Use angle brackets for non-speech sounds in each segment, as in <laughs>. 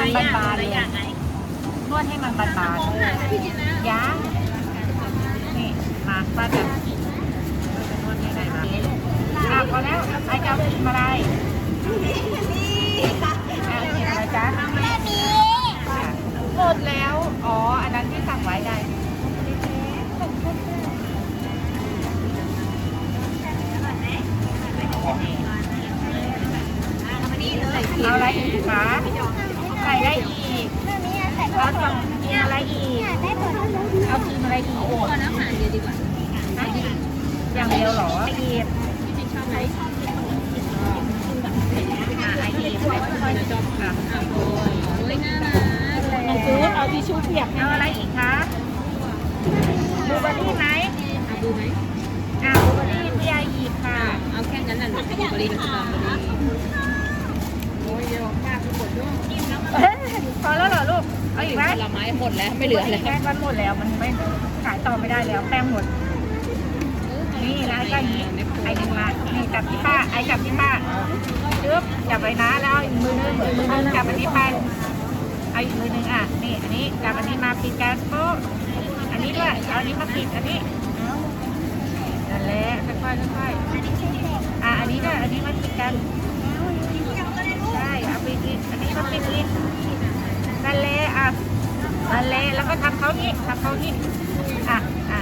มันบานๆเลยนวดให้มันบานๆเลยยังนี่มาป้าจะนวดให้ได้ไหมอะพอแล้วไอ้จะเอากินอะไรอะกินอะไรจ๊ะแม่มีอ่หมดแล้ว อ๋อ อันนั้นที่สั่งไว้ได้เอาอะไรอีกคะ ใส่ได้อีกเอาสั่งกินอะไรอีก เอากินอะไรอีกพอน้ำหานเดียวดีกว่าอย่างเดียวหรออีกชอบไหมอะไออีกไม่ค่อยชอบค่ะอะโอ้ยโอ้ยน่ารักน้องฟูดเอาทิชชู่เปียกเอาอะไรอีกคะบูเบอรี่ไหมเอาดูไหมอะบลูเบอรี่พี่ไออีกค่ะ เอาแค่นั้นน่ะหนูบลูเบอรี่กับสตรอเบอร์ เอ้ยพอแล้วเหรอลูก เอาอีกไหมผลไม้หมดแล้วไม่เหลือแล้วแป้งมันหมดแล้วมันไม่ขายต่อไม่ได้แล้วแป้งหมด นี่นะไอ้ก็อย่างนี้ไอ้ดึงมานี่จับที่ป้าไอ้จับที่ป้าจึ๊บจับไว้นะแล้วเอาอีกมือนึงอีกมือนึงจับอันนี้ไปเอาอีกมือนึงอะนี่อันนี้จับอันนี้มาปิดแก๊สปุ๊บอันนี้ด้วยเอาอันนี้มาปิดอันนี้นั่นแหละค่อยๆค่อยๆอะอันนี้ด้วยอันนี้มาปิดกันใช่เอา ปิดอีกอันนี้มาปิดอีกนั่นแหละอะนั่นแหละแล้วก็ทำเขานี่ทำเขานี่อะอะ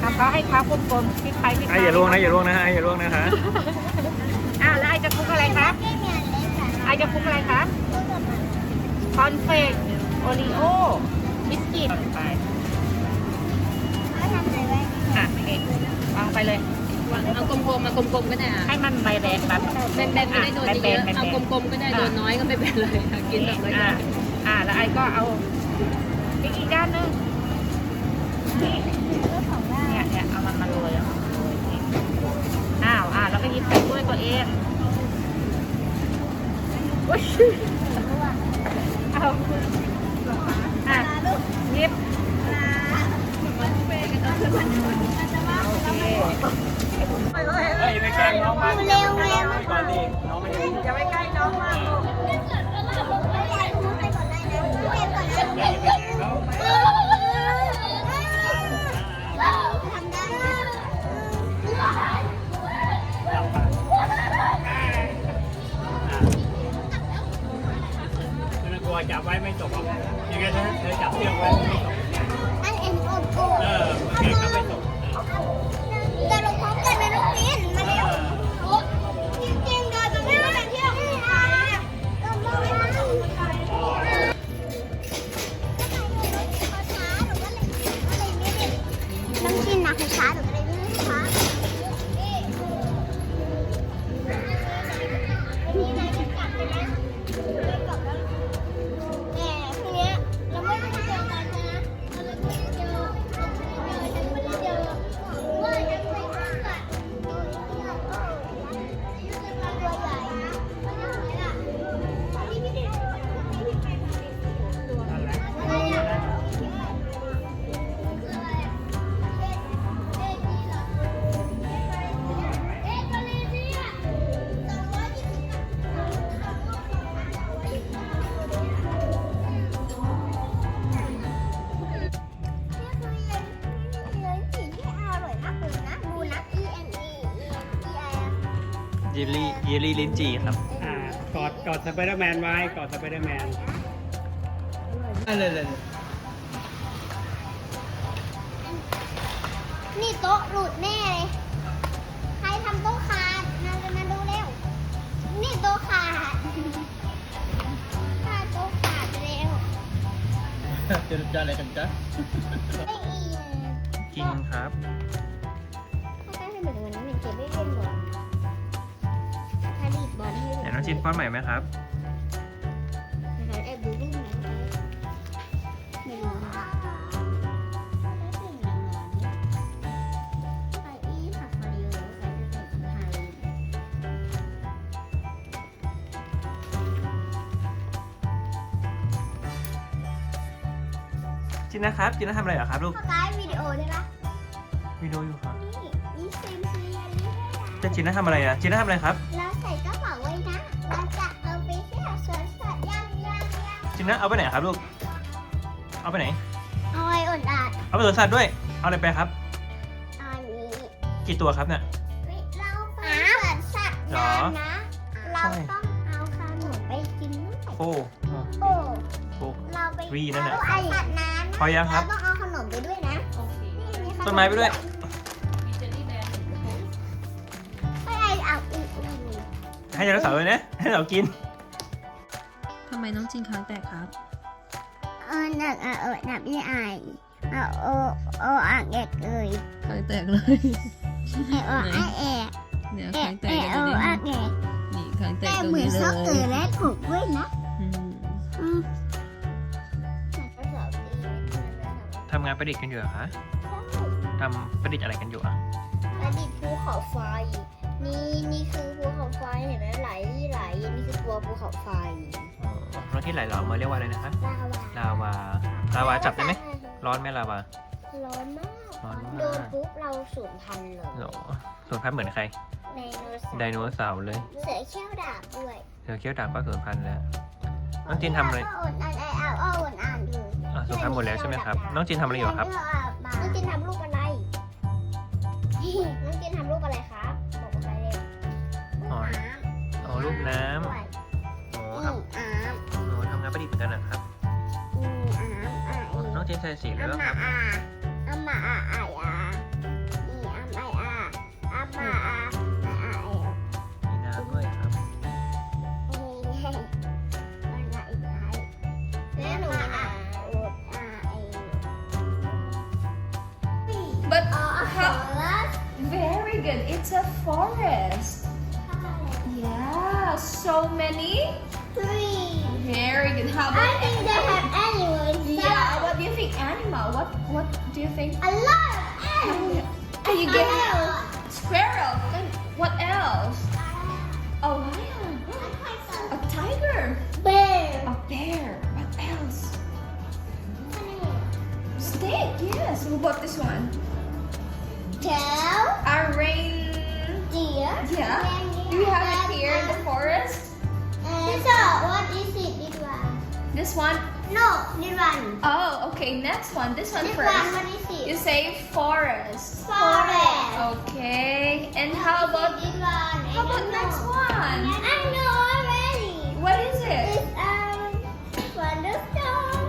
ทำเขาให้เขากลมๆพลิกไปพลิกไอ้มาอย่าล่วงนะอย่าล่วงนะฮะไอ้อย่าล่วงนะคะอ้าวแล้วไอจะคลุกอะไรครับไม่มีอันเล็กค่ะไอจะคลุกอะไรครับคอนเฟกโอรีโอบิสกิตไปอะนี่วางไปเลย เอากลมๆมากลมๆก็ได้อะให้มันใบแดงแบบแบนๆก็ได้โดนเยอะๆเอากลมๆก็ได้โดนน้อยก็ไม่เป็นไรค่ะกินแบบน้อยอะอะแล้วไอก็เอาอีกอีกด้านหนึงนี่เรื่องของว่าเนี่ยเนี่ยเอามันมาโรยเอามาโรยนี่อ้าวอะแล้วก็หยิบใส่ถ้วยตัวเองอุ๊ยเอาอะหยิบโอเค เฮ้ยไปแกล้งน้องมันเร็วเร็วก่อนดิน้องไม่รู้อย่าไปใกล้น้องมากลูกอยากรู้ไปก่อนได้นะเก็บก่อนนะทำได้ไม่กลัวจับไว้ไม่ตกหรอกยังไงเธอเธอจับเชือกไว้ ลี่เยลลี่ลิ้นจี่ครับอ่ากอดกอดสไปเดอร์แมนไว้กอดสไปเดอร์แมนเลยเลยนี่โต๊ะหลุดแน่เลย ใครทำโต๊ะขาดมาเลยมาดูเร็ว นี่โต๊ะขาดถ้าโต๊ะขาดเร็วจะจะอะไรกันจ๊ะไม่อินกินครับ ถ้าได้ให้เหมือนวันนั้นเนี่ยเก็บไม่เป็นหรอถ้าดีด บอลให้ไหนน้องชินป้อนใหม่ไหมครับนะคะแอบดูรูปไหนไม่รู้นะคะได้ถึงแล้วนะไออีผักมาริโอใส่เป็นไทยจินนะครับ จินนะทำอะไรเหรอครับลูกเขาไลฟ์วิดีโอได้ปะวิดีโออยู่ครับ นี่อีซิมซีอันนี้ได้จะจินนะทำอะไรอะ จินนะทำอะไรครับแล้วใส่กระเราจะเอาไปเที่ยวสวนสัตว์ย่างย่างย่างจินงนะเอาไปไหนครับลูก เอาไปไหน เอาไว้อดอาดเอาไปสวนสัตว์ด้วย เอาอะไรไปครับอันนี้กี่ตัวครับเนี่ย เราไปสวนสัตว์หรอนะ เราต้องเอาขนมไปกินด้วยโอ้โอ้โอ้เราไปวีนั่นน่ะเอาไอ้สัตว์น้ำพอยังครับเราต้องเอาขนมไปด้วยนะโอเคนี่ขต้นไม้ไปด้วย มีเจลลี่แบร์หนึ่งกระปุกไม่ไอ้เอาอีกอีก ให้ไดโนเสาร์เลยนะ ให้เรากินทำไมน้องจินค้างแตกครับเออหนักอะเออหนักไม่อายเอาโอโออ่างเอกเอ่ยค้างแตกเลยเอออ่างเอกเนี่ยเอค้างกแตเอกกันโอเลยอ่างเอกนี่ค้างแตกแต่ตรงเหมือนนี้เลซอกเกอร์ยและถูกด้วยนะอืมอืมทำงานประดิษฐ์กันอยู่เหรอคะทำประดิษฐ์อะไรกันอยู่อะประดิษฐ์ภูเขาไฟ นี่นี่คือภูเขาไฟเห็นไหมไหลไหลนี่คือตัวภูเขาไฟ อ๋อแล้วที่ไหลหลอมมาเรียกว่าอะไรนะคะลาวาลาวาลาวาจับได้ไหมร้อนไหมลาวาร้อนมากร้อนมากโดนปุ๊บเราสูญพันธุ์เลยหรอส่วนพันธุ์เหมือนใครในโนเสาร์ไดโนเสาร์เลยเสือเขี้ยวดาบด้วยเธอเคี้ยวดาบก็สูญพันธุ์แล้ว น้องจินทำอะไรก็อ่านอ่านอ่านอ่านอ่านอยู่อะสูญพันธุ์หมดแล้วใช่ไหมครับ น้องจินทำอะไรอยู่ครับ น้องจินทำรูปอะไร น้องจินทำรูปอะไรครับบอกไปเลยอ๋อ อ๋อรูปน้ำด้วยอ๋ออืครับมอ้ามอ๋อทำ งานประดิษฐ์เหมือนกันนะครับ อืมอ้ามอ้า อ๋อน้องจินใส่สี อา แล้ว อา ครับ อาอามาอาอาอานี่อามาอาอามาอาอาอาเอล มีน้ำด้วยครับ นี่ให้มันละอีกท้ายแล้วหนูอาอาอาเอล but อ๋อ how แล้ว very good it's a forest yeah so many three very good how I about think they have animals yeah what do you think animal? What what do you think? A lot of animals. Can you get squirrel then what else? A lion a tiger bear. a bear what else? Snake yes. What about this one This one? no one Oh, okay. Next one. This one this first. one what is it You say forest. forest Okay. And how about this one how about next one? I know already What is it? it's um thunderstorm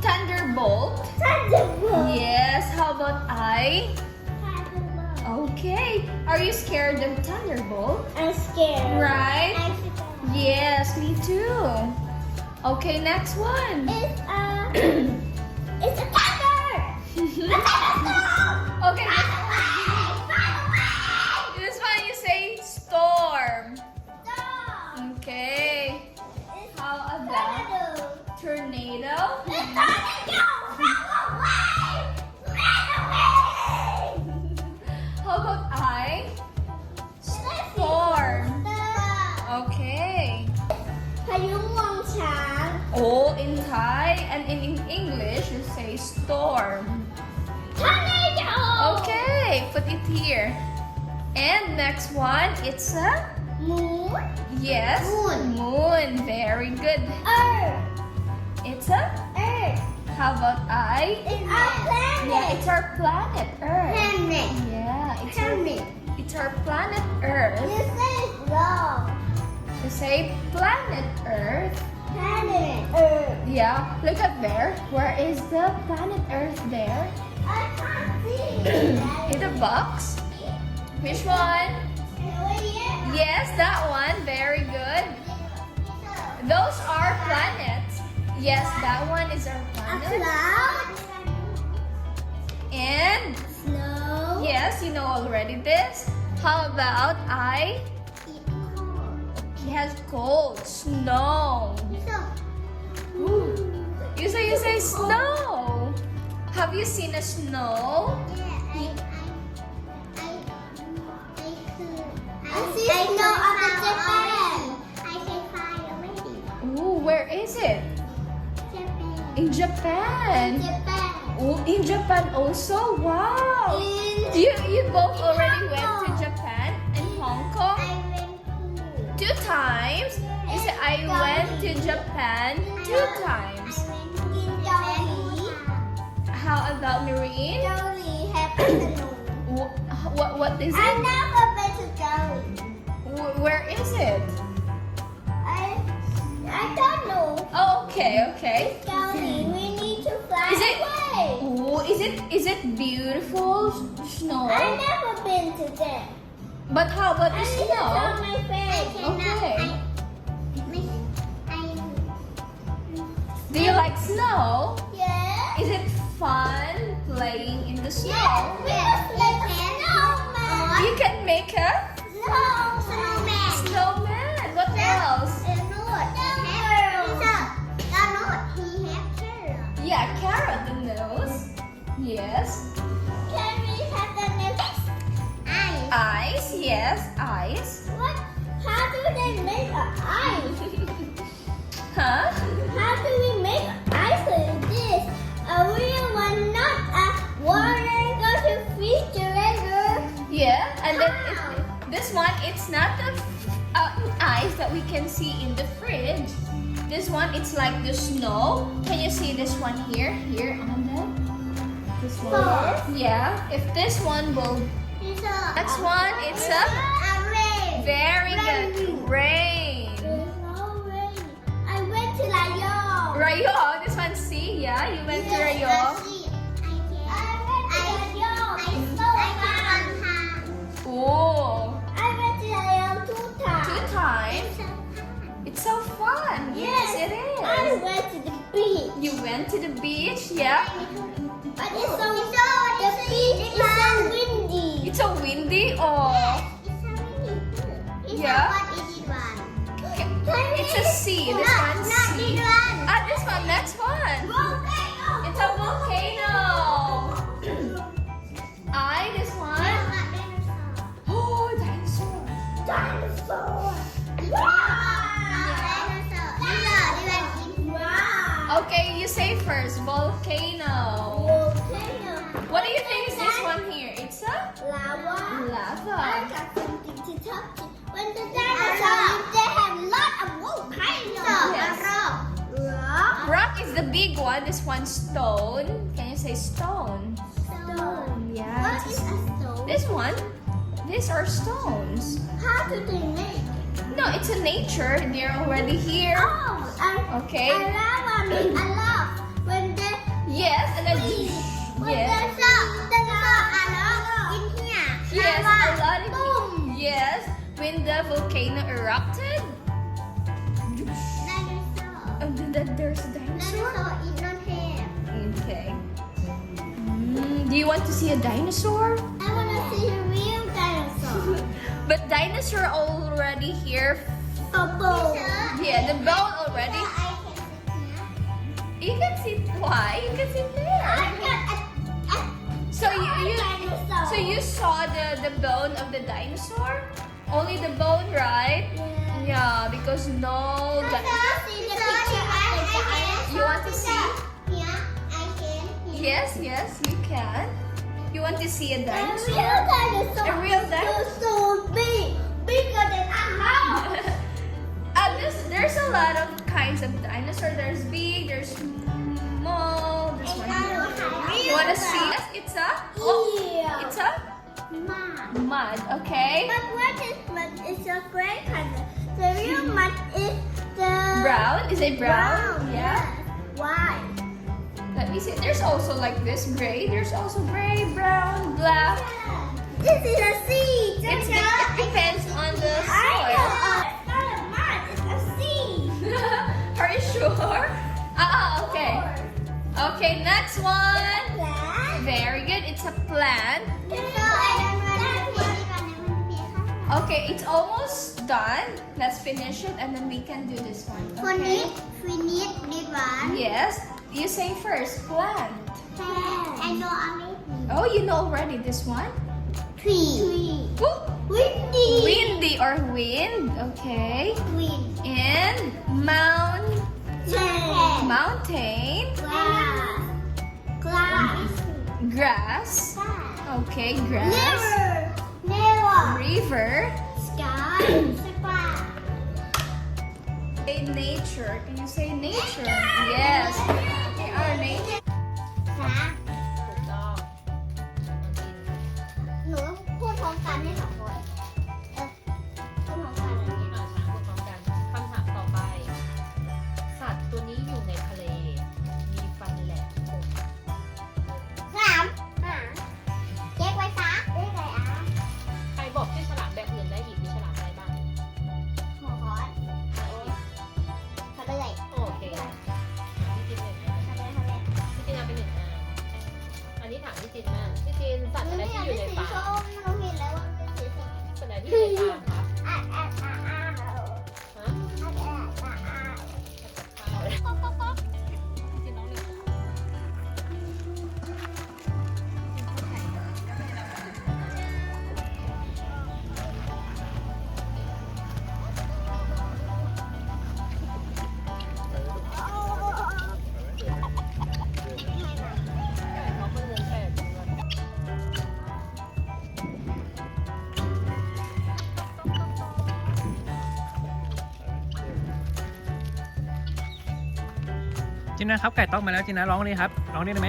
Thunderbolt. thunderbolt Yes. How about I? thunderbolt Okay. Are you scared of thunderbolt? I'm scared Right? I'm scared Yes, me too. Okay, next one. Yes, Moon. moon. Very good. earth It's a earth how about I? it's our planet. Yeah, it's our planet Earth. planet Yeah, it's our, planet it's our planet Earth. you say it wrong You say planet Earth. planet earth Yeah, look up there. Where is the planet Earth there? I can't see <clears throat> In the box. Which one? Yes, that one. Very good. Those are planets. Yes, that one is our a planet. cloud And snow yes, you know already this. How about I? He has cold, snow. so You say you say snow. Have you seen a snow? I snow Japan. I already. Ooh, where is it? Japan. In Japan. In Japan. Oh, in Japan also. Wow. In You you both already went to Japan and Hong Kong I went to two times. You I went to Japan two times. How about Marine? Jolie happens to Wh- What, what is I it? To Jolie. Wh- Where is it? I I don't know. Oh, okay, okay. Jolie, we need to fly Is it- away. Oh, is it is it beautiful s- snow? I've never been to there. But how about the I need to tell snow? my friends. Okay. Do you like snow? Yes. Is it fun playing in the snow? Yes, we can make a snowman. You can make a Snow, like the snow. Can you see this one here? Here on the this one. Yeah. If this one will It's a, Next one, it's a a rain. very good rain. There's no rain. I went to Rayon. Rayo, this one see, yeah, you went to Rayo. Fun. Yes, Yes, it I went to the beach. You went to the beach, yeah. But it's so, the beach is so windy. It's so windy. Oh, Yeah. it's a sea. This one's sea. Ah, this one, next one. It's a volcano. Stones. How do they make? No, it's a nature. They're already here. Oh, I, Okay. I love means I love when they Yes, and then when yes. there's a there's a lot in here. Yes, Lava. a lot of Boom. Yes, when the volcano erupted, Dinosaur. and then that there's a dinosaur. Dinosaur is not here. Okay. Mm, do you want to see a dinosaur? I want to see a real dinosaur. But dinosaur already here. A bone. Yeah, the bone already. You can sit. Why? You can sit there. got a, a So you, you so you saw the the bone of the dinosaur? Only the bone, right? Yeah. Because no. Di- can see the picture of the dinosaur. You want to see? Yeah, I can. Yes, yes, you can. You want to see a dinosaur? A real dinosaur. A real dinosaur? So, big, bigger than a house. <laughs> uh, there's, there's a lot of kinds of dinosaur. There's big, there's small. This one. You want to see? Yes, it's a. Oh, it's a Mud. mud. Okay. But what is mud? It's a gray color. The real mud is the Brown. Is it brown? Yeah. Why? Let me see. There's also like this gray. There's also gray, brown. This is a seed. It's, it depends on the soil. I know. It's not a mud. It's a seed. <laughs> Are you sure? Ah, okay. Okay, next one. Very good. It's a plant. So I don't know. Okay, it's almost done. Let's finish it and then we can do this one. Okay? need, we need this one. Yes. You say first. plant. Plant. I know already. Oh, you know already this one? Tree. Ooh, Windy. windy or wind. Okay. Wind. And mount, Mountain. mountain, Glass. Glass. grass. Okay, grass. Never. Never. River. Sky. Sky. Say nature. Can you say nature? Yes. They are nature. อมกันให้สองคน จินนะครับไก่ต๊อกมาแล้วจินนะร้องเลยครับร้องได้ไหม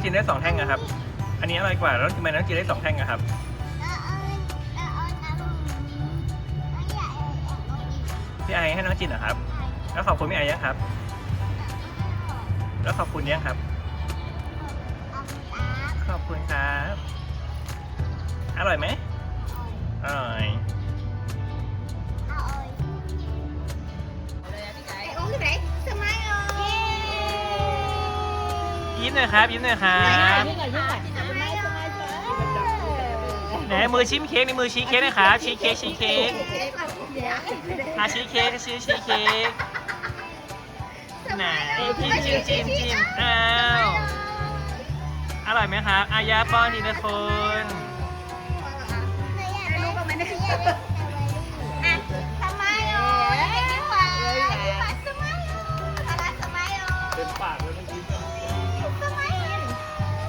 ำจีนได้สองแท่งอะครับ อันนี้อร่อยกว่าแล้วทำไมน้องจินได้สองแท่งอะครับ พี่ไอให้น้องจินเหรอครับ แล้วขอบคุณพี่ไอยังครับ แล้วขอบคุณยังครับ ขอบคุณครับ อร่อยไหมอร่อย ยิ้มหน่อยครับ ยิ้มหน่อยครับยิ่งหน่อยยิ่งหน่อยสมัยสมัยสมัยไหนมือชิมเค้กในมือชี้เค้กนะครับชี้เค้กชี้เค้กอาชี้เค้กชี้ชี้เค้กไหนจิ้มจิ้มจิ้มจิ้มอ้าวอร่อยไหมครับอายาป้อนทีละคนไม่รู้ก็ไม่ได้อะสมัยอะยิ้มหวานยิ้มหวานสมัยอะสมัยสมัยอะเต็มปากเลย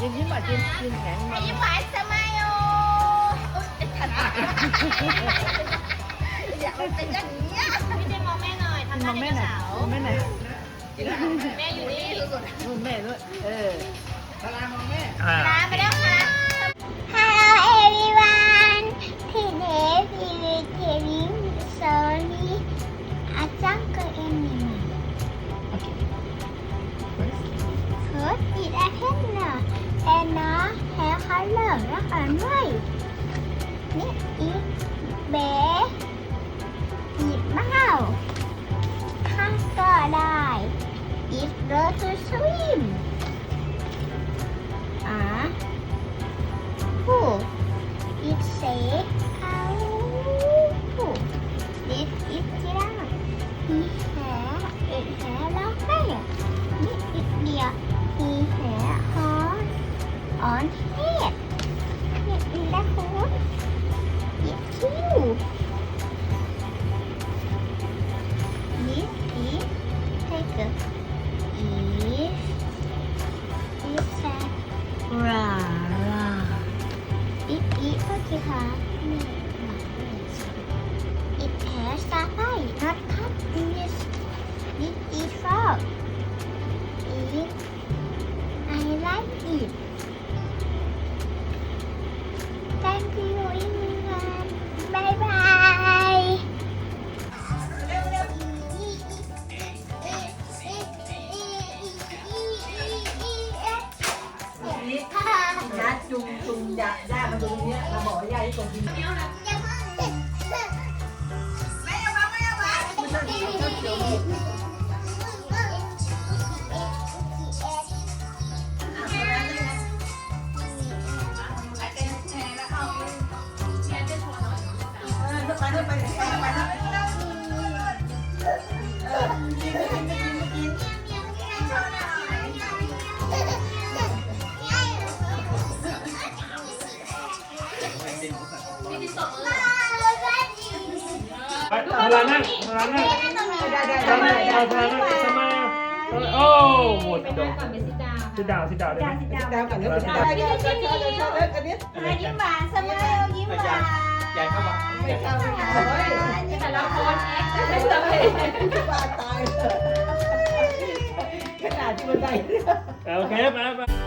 ยิ้มยิ้มหวานยิ้มยิ้มแข็งไอ้ยิ้มหวานสมัยโอะอยากเป็นอย่างนี้พี่เจมองแม่หน่อยทำหน้าเด็กสาวแม่ไหนแม่อยู่นี่นู่นแม่ด้วยเออตารางมองแม่ลาไปแล้วค่ะ Hello everyone today we will telling story อ่านไม่นี่อีเบหยิบมาข้าก็ได้ It's r o to swim chung chung dạ ra mà tụi nhá là bỏ ra chứ còn gì Thank you. บอกว่าย่านี้อย่าเพิ่งมามาไม่เอามาไปเวลานั่งเวลานั่งมาเวลานั่งทำไมโอ้หมดจบสิดาวสิดาวได้ไหมดาวก่อนเดี๋ยวดาวเดี๋ยวเดี๋ยวเดี๋ยวเดี๋ยวเดี๋ยวอันนี้ยิ้มหวานสมัยยิ้มหวานใหญ่เข้ามาไม่เข้ามาแต่ละคนแอคไม่เร็จบ้าตายเลยขนาดที่มันได้โอเคไปไป